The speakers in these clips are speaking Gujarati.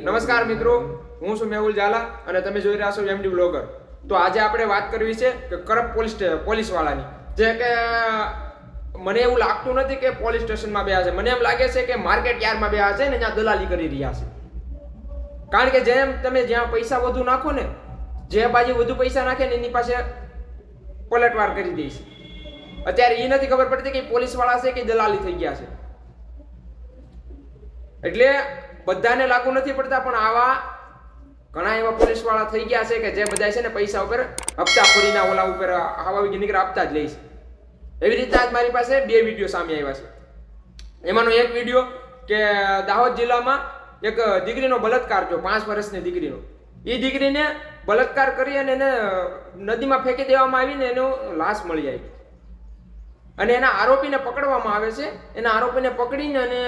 નમસ્કાર મિત્રો, હું છું મેહુલ ઝાલા અને તમે જોઈ રહ્યા છો એમડી બ્લોગર તો આજે આપણે વાત કરવી છે કે કરપ પોલીસ વાળાની જે કે, મને એવું લાગતું નથી કે પોલીસ સ્ટેશનમાં બેહા છે. મને એમ લાગે છે કે માર્કેટ યાર્ડમાં બેહા છે ને ત્યાં દલાલી કરી રહ્યા છે. કારણ કે જેમ તમે જ્યાં પૈસા વધુ નાખો ને, જે બાજુ વધુ પૈસા નાખે ને એની પાસે પલટવાર કરી દે છે. અત્યારે એ નથી ખબર પડતી કે પોલીસવાળા છે કે દલાલી થઈ ગયા છે. એટલે બધાને લાગુ નથી પડતા, પણ આવા ઘણા એવા પોલીસવાળા થઈ ગયા છે કે જે બધા છે ને પૈસા ઉપર હપ્તા ફરીના ઓલા ઉપર આવા નીકળે, આપતા જ લે છે. એવી રીતે આજ મારી પાસે બે વીડિયો સામે આવ્યા છે. એમાંનો એક વીડિયો કે દાહોદ જિલ્લામાં એક દીકરીનો બલાત્કાર થયો, પાંચ વર્ષની દીકરીનો. એ દીકરીને બળાત્કાર કરી અને એને નદીમાં ફેંકી દેવામાં આવીને એનો લાશ મળી આવી. અને એના આરોપીને પકડવામાં આવે છે. એના આરોપીને પકડીને અને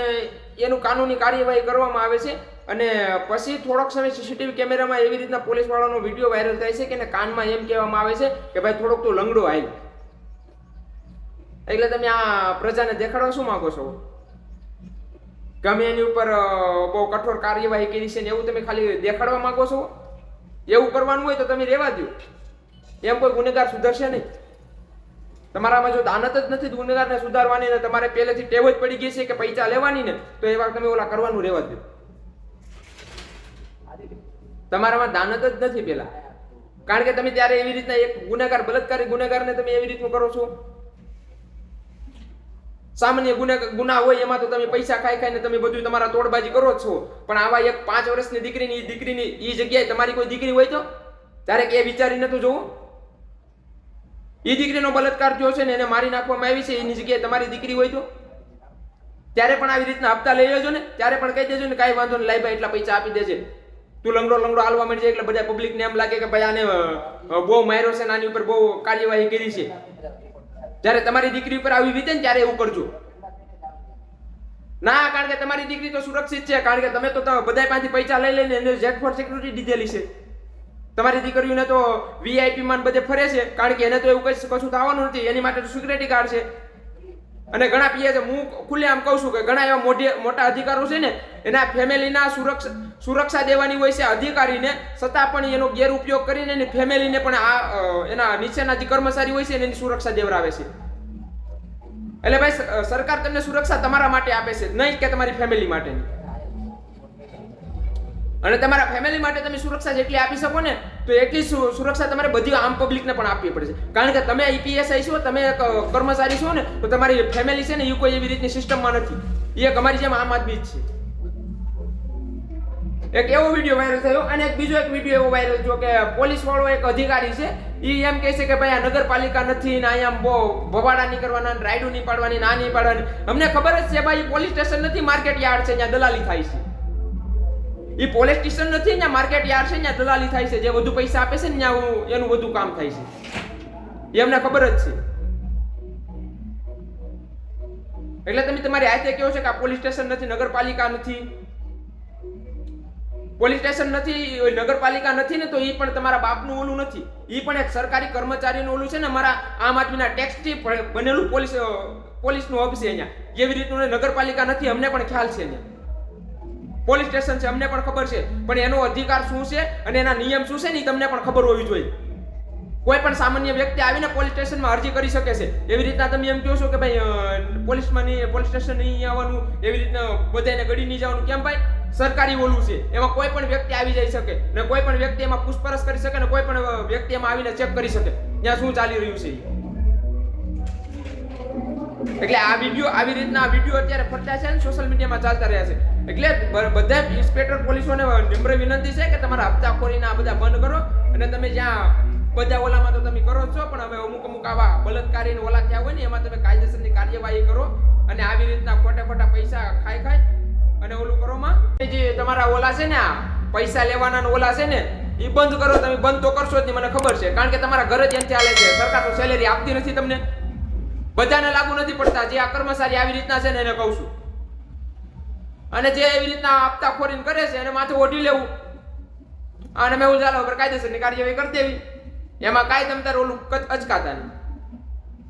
એનું કાનૂની કાર્યવાહી કરવામાં આવે છે. અને પછી થોડોક સમય સીસીટીવી કેમેરામાં એવી રીતના પોલીસવાળાનો વીડિયો વાયરલ થાય છે કે એને કાનમાં એમ કહેવામાં આવે છે કે ભાઈ થોડોક તું લંગડો આવી એટલે તમે આ પ્રજાને દેખાડવા શું માંગો છો? ગમે એની ઉપર બહુ કઠોર કાર્યવાહી કરી છે ને એવું તમે ખાલી દેખાડવા માંગો છો? એવું કરવાનું હોય તો તમે રહેવા દો એમ કોઈ ગુનેગાર સુધરશે નહીં. તમારામાં જો દાનત જ નથી, ગુનેગારને સુધારવાની ને તમારે પહેલેથી ટેવ જ પડી ગઈ છે કે પૈસા લેવાની ને, તો એવા તમે ઓલા કરવાનું રહેવા દો તમારામાં દાનત જ નથી પેલા કારણ કે તમે ત્યારે એવી રીતના એક ગુનેગાર બલાત્કારી ગુનેગારને તમે એવી રીતનું કરો છો? સામાન્ય ગુને, ગુના હોય એમાં તો તમે પૈસા ખાઈ ખાઈને તમે બધું તમારા તોડબાજી કરો છો. પણ આવા એક પાંચ વર્ષની દીકરીની દીકરીની એ જગ્યાએ તમારી કોઈ દીકરી હોય તો? ત્યારે એ વિચારી નતું જોવું? એ દીકરીનો બલાત્કાર થયો છે ને એને મારી નાખવામાં આવી છે, એની જગ્યાએ તમારી દીકરી હોય તો? ત્યારે પણ આવી રીતના હપ્તા લઈ લેજો ને, ત્યારે પણ કહી દેજો ને કાંઈ વાંધો નહીં ભાઈ એટલા પૈસા આપી દેજે. તું લંગડો લંગડો હાલવા મળી જાય એટલે બધા પબ્લિકને એમ લાગે કે ભાઈ આને બહુ માર્યો છે ને આની ઉપર બહુ કાર્યવાહી કરી છે. જ્યારે તમારી દીકરી ઉપર આવી વીતે ને ત્યારે એવું કરજો. ના, કારણ કે તમારી દીકરી તો સુરક્ષિત છે, કારણ કે તમે તો બધા પાસેથી પૈસા લઈ લઈને એને જેટ ફોર સિક્યુરિટી દીધેલી છે. તમારી દીકરીઓને તો વીઆઈપી માં બધે ફરે છે, કારણ કે એને તો એવું કઈ કશું થવાનું નથી, એની માટે તો સિક્યુરિટી કાર્ડ છે. અને ઘણા પીએ હું ખુલ્લે આમ કહું છું કે ઘણા એવા મોટી મોટા અધિકારો છે ને, એના ફેમિલીના સુરક્ષા સુરક્ષા દેવાની હોય છે અધિકારીને, છતાં પણ એનો ગેરઉપયોગ કરીને એની ફેમિલીને પણ આ એના નીચેના જે કર્મચારી હોય છે એની સુરક્ષા દેવરાવે છે. એટલે ભાઈ સરકાર તમને સુરક્ષા તમારા માટે આપે છે, નહીં કે તમારી ફેમિલી માટેની. અને તમારા ફેમિલી માટે તમે સુરક્ષા જેટલી આપી શકો ને, તો એટલી સુરક્ષા તમારે બધી આમ પબ્લિકને પણ આપવી પડશે કારણ કે તમે ઈપીએસઆઈ છો, તમે એક કર્મચારી છો ને, તો તમારી ફેમિલી છે ને એ કોઈ એવી રીતની સિસ્ટમમાં નથી. એ એક અમારી જેમ આમ આદમી જ છે. એક એવો વીડિયો વાયરલ થયો અને એક બીજો એક વીડિયો એવો વાયરલ થયો કે પોલીસ વાળો એક અધિકારી છે એ એમ કહે છે કે ભાઈ આ નગરપાલિકા નથી ને અહીંયા બહુ ભવાડા નહીં કરવાના રાયડું નહીં પાડવાની ના નહીં પાડવાની અમને ખબર જ છે ભાઈ પોલીસ સ્ટેશન નથી માર્કેટ યાર્ડ છે, ત્યાં દલાલી થાય છે. એ પોલીસ સ્ટેશન નથી ત્યાં માર્કેટ યાર્ડ છે ત્યાં દલાલી થાય છે, જે વધુ પૈસા આપે છે ને ત્યાં એનું વધુ કામ થાય છે. એ અમને ખબર જ છે. એટલે તમે તમારી આયતે કહો છો કે આ પોલીસ સ્ટેશન નથી, નગરપાલિકા નથી. પોલીસ સ્ટેશન નથી નગરપાલિકા નથી ને તો એ પણ તમારા બાપનું ઓલું નથી. એ પણ એક સરકારી કર્મચારીનું ઓલું છે ને, અમારા આમ આદમીના ટેક્સથી બનેલું પોલીસ પોલીસનું હબ છે અહીંયા. જેવી રીતનું નગરપાલિકા નથી, અમને પણ ખ્યાલ છે અહીંયા. પોલીસ સ્ટેશન છે, અમને પણ ખબર છે. પણ એનો અધિકાર શું છે અને એના નિયમ શું છે ને તમને પણ ખબર હોવી જોઈએ. કોઈ પણ સામાન્ય વ્યક્તિ આવીને પોલીસ સ્ટેશનમાં અરજી કરી શકે છે. એવી રીતના તમે એમ કહો છો કે ભાઈ પોલીસમાં નહીં પોલીસ સ્ટેશન નહીં આવવાનું, એવી રીતના બધાને ગડી નહીં જવાનું. કેમ ભાઈ? સરકારી ઓલું છે. એમાં કોઈ પણ વ્યક્તિ આવી જઈ શકે ને કોઈ પણ વ્યક્તિ એમાં પૂછપરછ કરી શકે ને કોઈ પણ વ્યક્તિ એમાં આવીને ચેક કરી શકે. ત્યાં શું ચાલી રહ્યું છે. એટલે આ વીડિયો આવી રીતના આ વીડિયો અત્યારે ફરતા છે અને સોશિયલ મીડિયામાં ચાલતા રહ્યા છે. એટલે બધા ઇન્સ્પેક્ટર પોલીસોને નમ્ર વિનંતી છે કે તમારા હપ્તાખોરીના આ બધા બંધ કરો અને તમે જ્યાં બધા ઓલામાં તો તમે કરો છો, પણ હવે અમુક અમુક આવા બળાત્કારી ઓલા થયા હોય ને, એમાં તમે કાયદેસરની કાર્યવાહી કરો અને આવી રીતના ખોટા ખોટા પૈસા ખાઈ ખાઈ અને ઓલું કરો માં જે તમારા ઓલા છે ને આ પૈસા લેવાના ઓલા છે ને એ બંધ કરો, તમે બંધ તો કરશો જ નહીં, મને ખબર છે. કારણ કે તમારા ઘરે જ એમ ચાલે છે. સરકાર તો સેલેરી આપતી નથી તમને. બધાને લાગુ નથી પડતા જે આ કર્મચારી આવી રીતના છે ને એને કહું છું. અને જે એવી રીતના આપતા ખોરીન કરે છે, એને માથે ઓઢી લેવું. અને મેં ઉજાલા ઉપર કાયદેસરની કાર્યવાહી કરી દેવી. એમાં કાંઈ તમ તારે ઓલું અચકાતા નહીં.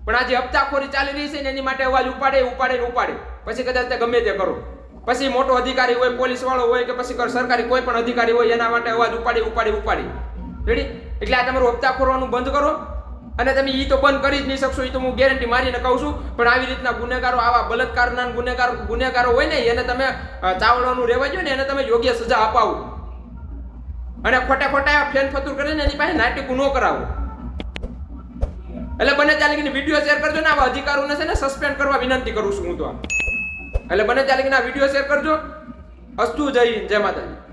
પણ આ જે હપ્તાખોરી ચાલી રહી છે ને એની માટે અવાજ ઉપાડે ઉપાડે ને ઉપાડે. પછી કદાચ તે ગમે તે કરો. પછી મોટો અધિકારી હોય પોલીસ વાળો હોય કે પછી સરકારી કોઈ પણ અધિકારી હોય, એના માટે અવાજ ઉપાડી ઉપાડી ઉપાડી. રેડી એટલે આ તમારું હપ્તા ખોરવાનું બંધ કરો. અને તમે એ તો બંધ કરી જ નહીં શકશો એ તો હું ગેરંટી મારીને કહું છું, પણ આવી રીતના ગુનેગારો, આવા બળાત્કારના ગુનેગાર, ગુનેગારો હોય ને, એને તમે ચાવડવાનું રહેવા જોઈએ ને, એને તમે યોગ્ય સજા અપાવો. અને ખોટા ખોટા ફેન ફતુર કરીને એની પાસે નાટકું ન કરાવો. એટલે બને લગીને વીડિયો શેર કરજો ને, આવા અધિકારોને છે ને સસ્પેન્ડ કરવા વિનંતી કરું છું હું તો. એટલે બને લગીને આ વીડિયો શેર કરજો. અસ્તુ જય જય માતાજી.